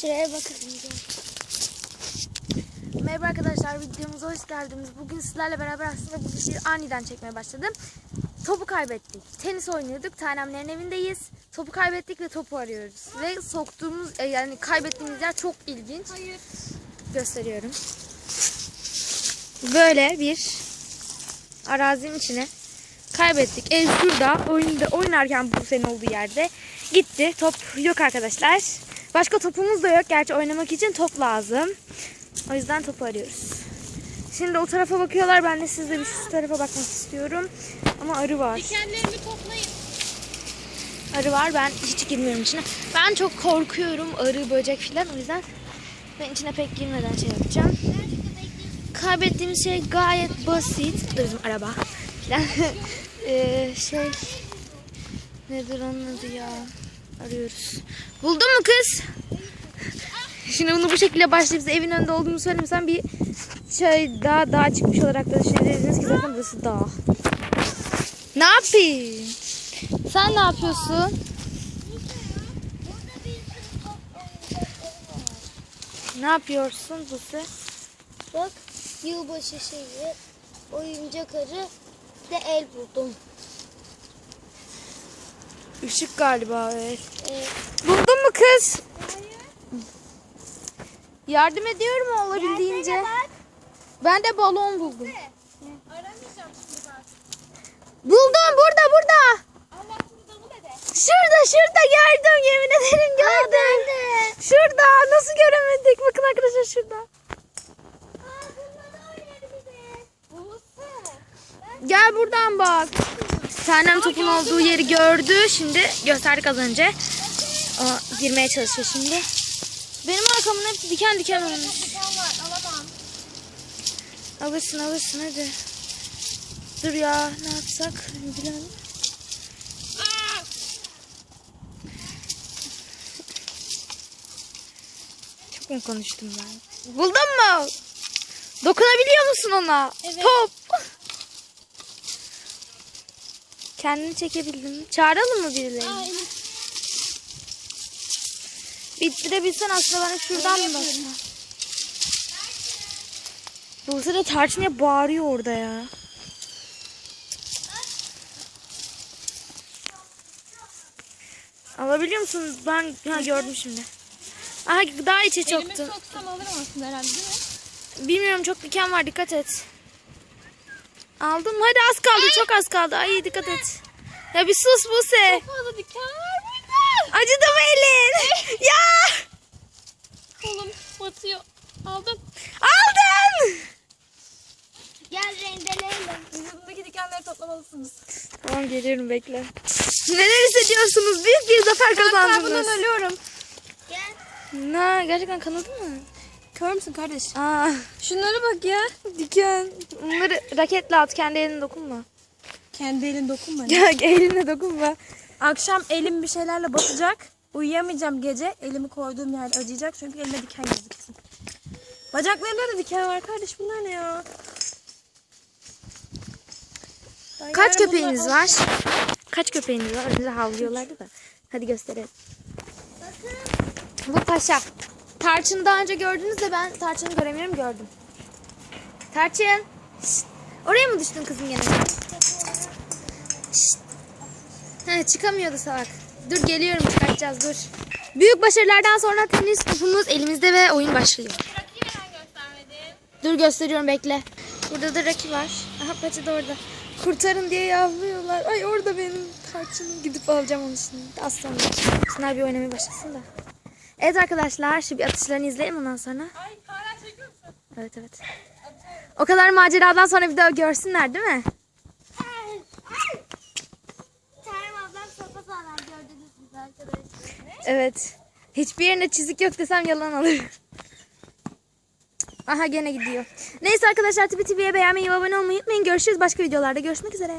Şuraya bakalım. Merhaba arkadaşlar videomuza hoş geldiniz. Bugün sizlerle beraber aslında bu işi aniden çekmeye başladım. Topu kaybettik. Tenis oynuyorduk. Tanemlerin evindeyiz. Topu kaybettik ve topu arıyoruz. Ve soktuğumuz e, yani kaybettiğimiz yer çok ilginç. Hayır. Gösteriyorum. Böyle bir arazinin içine kaybettik. Ev şurada oyunda oynarken bu senin olduğu yerde gitti. Top yok arkadaşlar. Başka topumuz da yok. Gerçi oynamak için top lazım. O yüzden topu arıyoruz. Şimdi o tarafa bakıyorlar. Ben de sizle bir şu tarafa bakmak istiyorum. Ama arı var. Dikenlerimi toplayın. Arı var. Ben hiç girmiyorum içine. Ben çok korkuyorum arı, böcek filan. O yüzden ben içine pek girmeden şey yapacağım. Kaybettiğimiz şey gayet basit. Da bizim araba. Filan. Ee, şey nedir onun adı ya? Arıyoruz. Buldun mu kız? Şimdi bunu bu şekilde başlayıp evin önünde olduğunu söylemesem bir şey daha daha çıkmış olarak da düşünebilirsiniz ki zaten burası dağ. Ne yapayım? Sen ne yapıyorsun? Ne yapıyorsun Buse? Bak yılbaşı şeyi, oyuncak arı de el buldum. Işık galiba evet. Evet. Buldun mu kız? Yardım ediyorum olabildiğince. Ben de balon buldum. Aramayacağım şimdi bak. Buldum burada burada. Allah burada mı dede? Şurada şurada gördüm yemin ederim gördüm. Şurada nasıl göremedik bakın arkadaşlar şurada. Aa. Gel buradan bak. Tanem topun olduğu yeri gördü. Şimdi gösterdik az önce. O girmeye çalışıyor şimdi. Benim arkamın hepsi diken diken olmuş. Diken var alamam. Alırsın alırsın hadi. Dur ya ne yapsak? Aa! Çok mu konuştum ben? Buldun mu? Dokunabiliyor musun ona? Evet. Top. Kendini çekebildin mi? Çağıralım mı birilerini? Aa elim. Bittirebilsen aslında ben şuradan mı baksam? Buse de tarçın'a bağırıyor orada ya. Alabiliyor musun? Ben ha, gördüm şimdi. Aha daha içe Elimi çoktu. soksam alırım aslında herhalde değil mi? Bilmiyorum çok diken var dikkat et. Aldım hadi az kaldı çok az kaldı. Ay dikkat et. Ya bir sus Buse. Çok fazla diken var burada. Acıdı mı elin? ya Kolum batıyor. Aldım. aldın. Gel rendeleyelim. Vücudumdaki dikenleri toplamalısınız. Tamam geliyorum bekle. Neler hissediyorsunuz? Büyük bir zafer kazandınız. ölüyorum. Gel. Ne gerçekten kanadı mı? Kör müsün kardeş? Aa Şunlara bak ya. diken. Onları raketle at kendi eline dokunma. Kendi elin dokunma. Ya eline dokunma. Akşam elim bir şeylerle batacak. Uyuyamayacağım gece. Elimi koyduğum yer acıyacak çünkü elime diken gözüksün. Bacaklarımda da diken var kardeş. Bunlar ne ya? Ben Kaç köpeğiniz bunlar- var? Kaç köpeğiniz var? Önce havlıyorlardı da. Hadi gösterelim. Bu paşa. Tarçın'ı daha önce gördünüz de ben Tarçın'ı göremiyorum gördüm. Tarçın. Şşt. Oraya mı düştün kızım gene? He, çıkamıyordu salak. Dur geliyorum çıkartacağız dur. Büyük başarılardan sonra tenis topumuz elimizde ve oyun başlıyor. Rakibi neden göstermedin? Dur gösteriyorum bekle. Burada da Raki var. Aha Paçı da orada. Kurtarın diye yavruyorlar. Ay orada benim tarçınım. Gidip alacağım onu şimdi. Sonra. Şunlar bir oynamaya başlasın da. Evet arkadaşlar şu bir atışlarını izleyelim ondan sonra. Ay hala çekiyor musun? Evet evet. O kadar maceradan sonra bir daha görsünler değil mi? Tarım ablam sopa sağlam gördünüz siz arkadaşlar. Evet. Hiçbir yerinde çizik yok desem yalan olur. Aha gene gidiyor. Neyse arkadaşlar Tipi Tipi'ye beğenmeyi ve abone olmayı unutmayın. Görüşürüz başka videolarda. Görüşmek üzere.